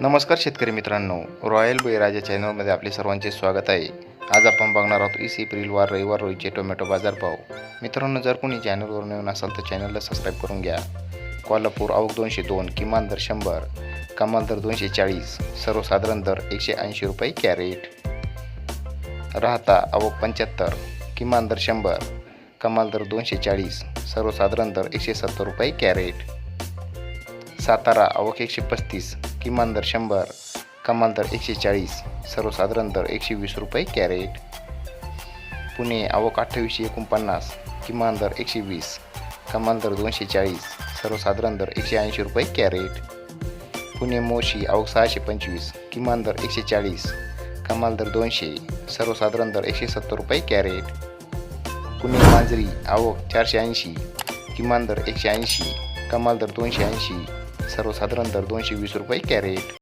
नमस्कार शेतकरी मित्रांनो. रॉयल बळीराजा चॅनलमध्ये आपले सर्वांचे स्वागत आहे. आज आपण बघणार आहोत वीस एप्रिल वार रविवार रोजीचे टोमॅटो बाजारभाव. मित्रांनो जर कोणी चॅनलवर नवीन असाल तर चॅनलला सबस्क्राईब करून घ्या. कोल्हापूर आवक दोनशे दोन किमान दर शंभर कमाल दर दोनशे चाळीस सर्वसाधारण दर एकशे ऐंशी रुपये कॅरेट. राहता आवक पंच्याहत्तर किमान दर शंभर कमाल दर दोनशे चाळीस सर्वसाधारण दर एकशे सत्तर रुपये कॅरेट. सातारा आवक एकशे पस्तीस किमान दर शंभर कमाल दर एकशे चाळीस सर्वसाधारण दर एकशे वीस रुपये कॅरेट. पुणे आवक अठ्ठावीसशे एकोणपन्नास किमान दर एकशे वीस कमाल दर दोनशे चाळीस सर्वसाधारण दर एकशे ऐंशी रुपये कॅरेट. पुणे मोशी आवक सहाशे पंचवीस किमान दर एकशे चाळीस कमाल दर दोनशे सर्वसाधारण दर एकशे सत्तर रुपये कॅरेट. पुणे मांजरी आवक चारशे ऐंशी किमान दर एकशे ऐंशी कमाल दर दोनशे ऐंशी सर्वसाधारण दर दोनशे वीस रुपये कॅरेट.